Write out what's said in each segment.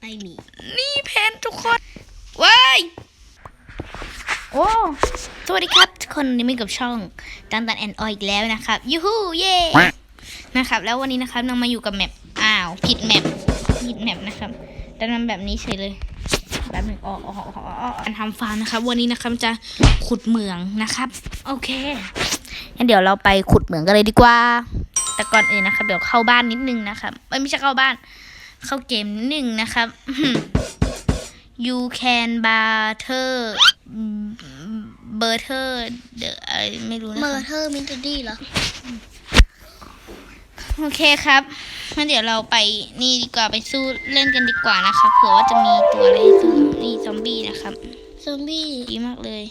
ไม่มี นี่เพนทุกคนว้ายโอ้สวัสดีครับ ทุกคนนี่มีกับช่องตันตันแอนออีกแล้วนะครับยูฮูเย่นะครับแล้ววันนี้นะครับนางมาอยู่กับแมปอ้าวผิดแมปผิดแมปนะครับดันมันแบบนี้เฉยเลยแบบหนึ่งออกออกออกออกออกการทำฟาร์มนะครับ วันนี้นะครับจะขุดเหมืองนะครับ โอเคงั้นเดี๋ยวเราไปขุดเหมืองกันเลยดีกว่า แต่ก่อนอื่นนะครับ เดี๋ยวเข้าบ้านนิดนึงนะครับเอ้ยไม่ใช่เข้าบ้าน เข้าเกมนิดนึงนะครับ you can barter barter the อะไรไม่รู้นะเมคอรับร์เทอร์มินเตอร์ดี้เหรอ โอเคครับงั้นเดี๋ยวเราไปนี่ดีกว่าไปสู้เล่นกันดีกว่านะครับเผื่อว่าจะมีตัวอะไรให้สู้นี่ซอมบี้นะครับซอมบี้ดีมากเลย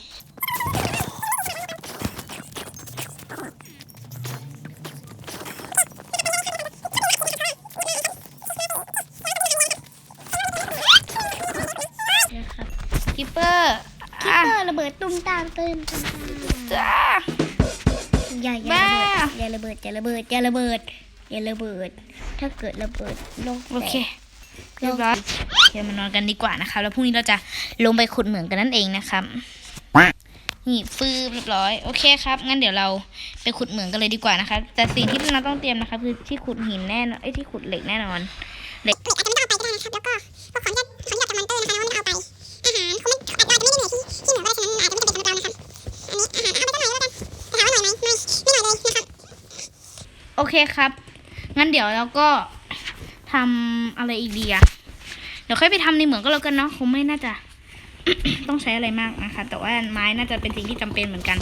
ตุ้มตามตุ้มตามจ้าอย่าอย่าบ้าอย่าระเบิดอย่าระเบิดอย่าระเบิดอย่าระเบิด ถ้าเกิดระเบิดโลกโอเคแตกเรียบร้อยโอเคมานอนกันดีกว่านะคะแล้วพรุ่งนี้เราจะลงไปขุดเหมืองกันนั่นเองนะครับนี่ฟืบเรียบร้อยโอเคครับงั้นเดี๋ยวเราไปขุดเหมืองกันเลยดีกว่านะคะแต่สิ่งที่เราต้องเตรียมนะคะคือที่ขุดหินแน่นอนไอ้ยที่ขุดเหล็กแน่นอนเหล็กอาจจะไม่ต้องเอาไปก็ได้นะครับแล้วก็พวกของ โอเคครับ งั้นเดี๋ยวเราก็ทำอะไรอีกดีอะเดี๋ยวค่อยไปทำในเหมืองก็แล้วกันเนาะคงไม่น่าจะ ต้องใช้อะไรมากนะคะ แต่ว่าไม้น่าจะเป็นสิ่งที่จำเป็นเหมือนกัน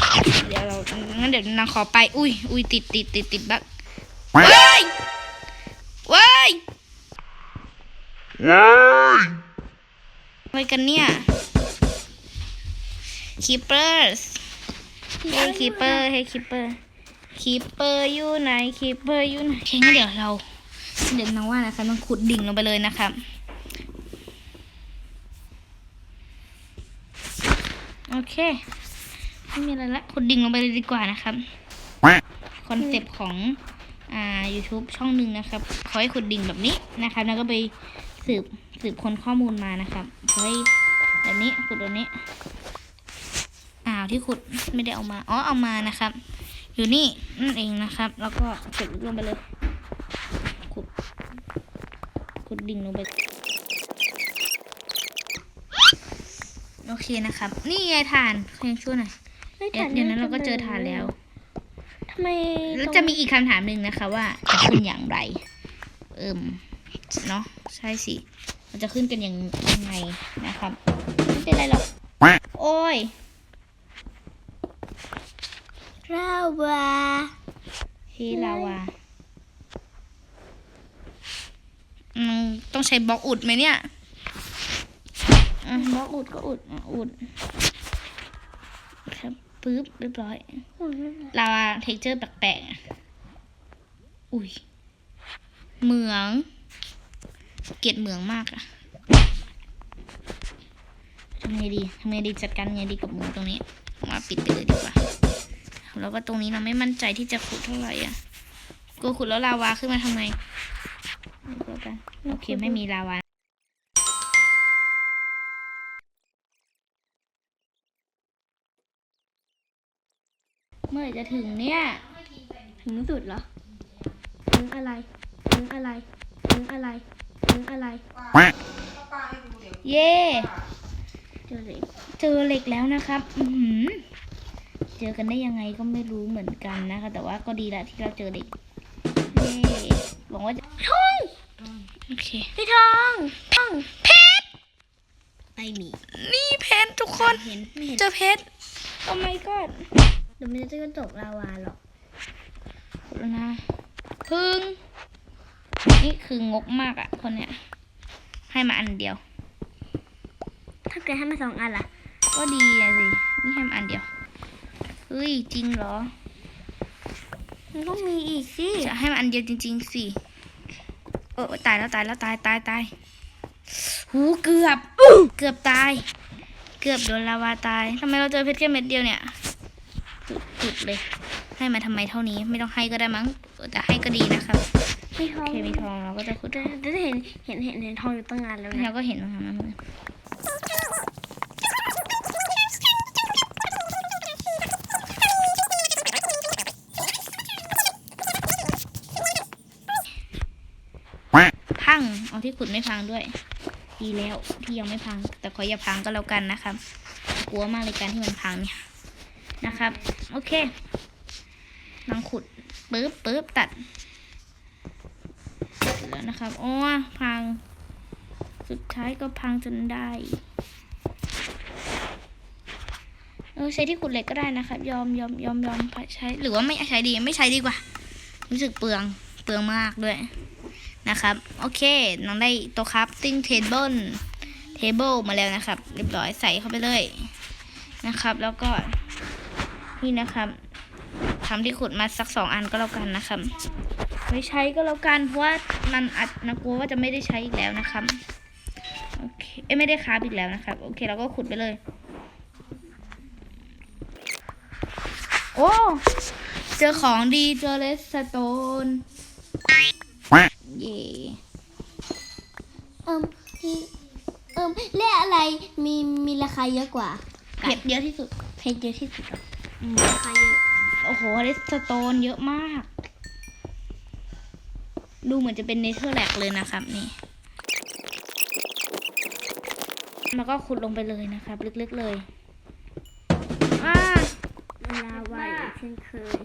เดี๋ยวเรางั้นเดี๋ยวนางขอไป อุ้ยอุ้ยติดติดติดติดบักว้ายว้ายอะไรกันเนี่ย keepers เฮ้ย keeper เฮ้ย keeper คีเปอร์อยู่ไหนคีเปอร์อยู่ไหนโอเคงั้นเดี๋ยวเราเดี๋ยวน้องว่านะคะต้องขุดดิ่งลงไปเลยนะครับโอเคไม่มีอะไรละขุดดิ่งลงไปเลยดีกว่านะครับคอนเซปต์ของอ่า YouTube ช่องหนึ่งนะครับเขาให้ขุดดิ่งแบบนี้นะครับ แล้วก็ไปสืบสืบคนข้อมูลมานะครับเขาให้แบบนี้ขุดแบบนี้ อ้าวที่ขุดไม่ได้เอามา อ๋อเอามานะครับ อยู่นี่นั่นเองนะครับ แล้วก็ขุดลงไปเลย ขุด ขุดดิ่งลงไป โอเคนะครับ นี่ไงถ่านเพียงช่วยหน่อยฮ้เดี๋ยวถ่เดี๋ยวนั้นเราก็เจอถ่านแล้ว ทำไมแล้วจะมีอีกคำถามหนึ่งนะคะว่าจะขึ้นอย่างไร เอิ่ม เนาะใช่สิมันจะขึ้นกันยังยังไงนะครับ ไม่เป็นไรหรอก โอ้ย ราวาเฮลาวาอืมต้องใช้บล็อกอุดไหมเนี่ยอะบล็อกอุดก็อุดอะอุดครับปึ๊บเรียบร้อยลาวาเท็กเจอร์แปลกๆอะอุ้ยเหมือง เกลียดเหมืองมากอะทำไงดีทำไงดีจัดการไงดีกับเหมืองตรงนี้มาปิดไปเลยดีกว่า แล้วก็ตรงนี้เราไม่มั่นใจที่จะขุดเท่าไหร่อะกูขุดแล้วลาวาขึ้นมาทำไมไม่รู้แล้วกันโอเคไม่มีลาวาเมื่อไหร่จะถึงเนี่ย ถึงสุดเหรอ ถึงอะไร ถึงอะไร ถึงอะไร ถึงอะไร เย่เจอเลยเจอเหล็กแล้วนะครับ อือหือ เจอกันได้ยังไงก็ไม่รู้เหมือนกันนะคะ แต่ว่าก็ดีละที่เราเจอเหล็กเย่หวังว่าจะทองโอเคพี่ทองทองเพชรไม่มีนี่เพชรทุกคนเห็นไม่เห็นเจอเพชรโอ้ my god เดี๋ยวมันจะตกลาวาหรอกขุดแล้วนะพึ่งนี่คืองกมากอะคนเนี้ยให้มาอันเดียว ถ้าเกิดให้มาสองอันล่ะ ก็ดีอะสิ นี่ให้มาอันเดียว เฮ้ย จริงเหรอ มันต้องมีอีกสิ จะให้มันอันเดียวจริง ๆ สิ เออตายแล้วตายแล้วตายตายตายหูเกือบ เกือบตาย เกือบโดนลาวาตายทำไมเราเจอเพชรแค่เม็ดเดียวเนี่ยจุดๆเลย ให้มาทำไมเท่านี้ ไม่ต้องให้ก็ได้มั้งเออแต่ให้ก็ดีนะครับมีทโอองเคมีทองเราก็จะขุดแต่แต่เห็นเห็นเห็นเห็นทองอยู่ตั้งนานแล้วเรานะก็เห็นตรงนั้ พัง เอาที่ขุดไม่พังด้วย ดีแล้วที่ยังไม่พัง แต่ขออย่าพังก็แล้วกันนะครับ กลัวมากเลยการที่มันพังเนี่ยนะครับ โอเคลองขุดปึ๊บปึ๊บตัดแล้วนะครับโอ้พัง สุดท้ายก็พังจนได้เออใช้ที่ขุดเหล็กก็ได้นะครับ ยอมยอมยอมยอมใช้หรือว่าไม่ใช้ดีไม่ใช้ดีกว่า รู้สึกเปลืองเปลืองมากด้วย นะครับ โอเคน้องได้โต๊ะครับติ้งเทเบิลเทเบิลมาแล้วนะครับ เรียบร้อยใส่เข้าไปเลยนะครับ แล้วก็นี่นะครับทำที่ขุดมาสักสองอันก็แล้วกันนะครับไม่ใช้ก็แล้วกันเพราะว่ามันอาจนะกลัวว่าจะไม่ได้ใช้อีกแล้วนะครับโอเคเอ้ไม่ได้คาบอีกแล้วนะครับ โอเคเราก็ขุดไปเลย โอ้ เจอของดีเจอเลสโตน เย่เอิมพี่เอิมเล่อะไรมีมีราคาเยอะกว่าเพชรเยอะที่สุดเพชรเยอะที่สุดเหรออืมราคาเยอะโอ้โหเลสโตนเยอะมาก ดูเหมือนจะเป็นเนเธอร์แลกเลยนะครับนี่แล้วก็ขุดลงไปเลยนะครับ ลึกๆเลยอ่าลาวาอีกเช่นเคย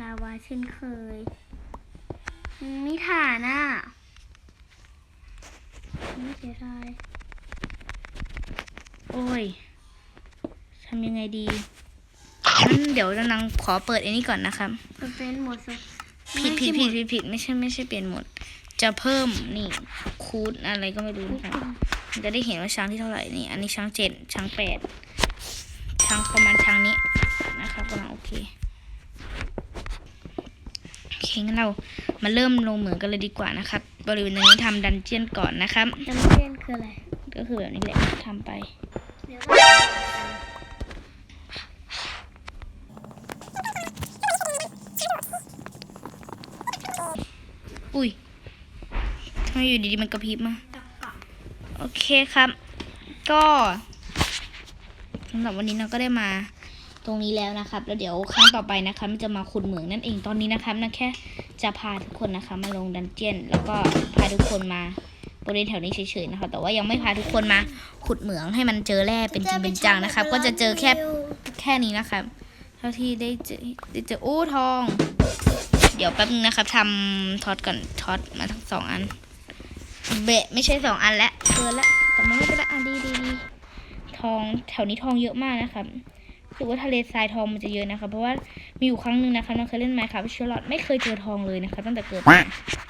ลาวาเช่นเคย อืมมีฐานอะไม่เสียดายโอ้ยทำยังไงดีงั้นเดี๋ยวเรานังขอเปิดอันนี้ก่อนนะครับมันเป็นหมดสุดผิดผิดผิดผิดผิดไม่ใช่ไม่ใช่เปลี่ยนหมด จะเพิ่มนี่คูดอะไรก็ไม่รู้นะครับมันจะได้เห็นว่าช้างที่เท่าไหร่นี่ อันนี้ช้างเจ็ดช้างแปดช้างประมาณช้างนี้นะครับกำลังโอเคโอ เคงั้นเรามาเริ่มลงเหมืองกันเลยดีกว่านะครับ บริเวณนี้ทำดันเจียนก่อนนะครับ ดัมเจียนคืออะไร ก็คือแบบนี้แหละทำไปเดี๋ยวก่อนอุ้ยทำไมอยู่ดีๆมันกระพริบมาโอเคครับ ก็สำหรับวันนี้เราก็ได้มา ตรงนี้แล้วนะครับ แล้วเดี๋ยวครั้งต่อไปนะคะมันจะมาขุดเหมืองนั่นเองตอนนี้นะครับนะแค่จะพาทุกคนนะคะ มาลงดันเจียน แล้วก็พาทุกคนมาบริเวณแถวนี้เฉยๆนะคะ แต่ว่ายังไม่พาทุกคนมาขุดเหมืองให้มันเจอแร่เป็นจริงเป็นจังนะครับ ก็จะเจอแค่แค่นี้นะครับ เท่าที่ได้เจอได้เจอโอ้ทอง เดี๋ยวแป๊บนึงนะครับทำท็อตก่อนท็อตมาทั้งสองอัน เบะไม่ใช่สองอันแล้วเกินละแต่มันไม่เป็นไรอะดีดีดีทองแถวนี้ทองเยอะมากนะครับ รู้สึกว่าทะเลทรายทองมันจะเยอะนะคะ เพราะว่ามีอยู่ครั้งหนึ่งนะคะน้องเคยเล่นไมค์ครับชลอตไม่เคยเจอทองเลยนะคะ ตั้งแต่เกิด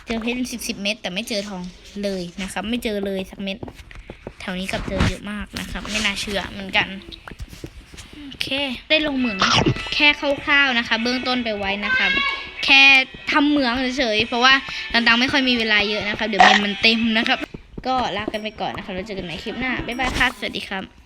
เจอเพชรสิบสิบเม็ดแต่ไม่เจอทองเลยนะครับ ไม่เจอเลยสักเม็ดแถวนี้กลับเจอเยอะมากนะครับ ไม่น่าเชื่อเหมือนกันโอเค ได้ลงเหมืองแค่คร่าวๆนะคะ เบื้องต้นไปไว้นะคะแค่ทำเหมืองเฉยๆเพราะว่าดังๆไม่ค่อยมีเวลาเยอะนะครับเดี๋ยวเมนมันเต็มนะครับ ก็ลากันไปก่อนนะคะเราเจอกันใหม่คลิปหน้าบ๊ายบายค่ะสวัสดีครับ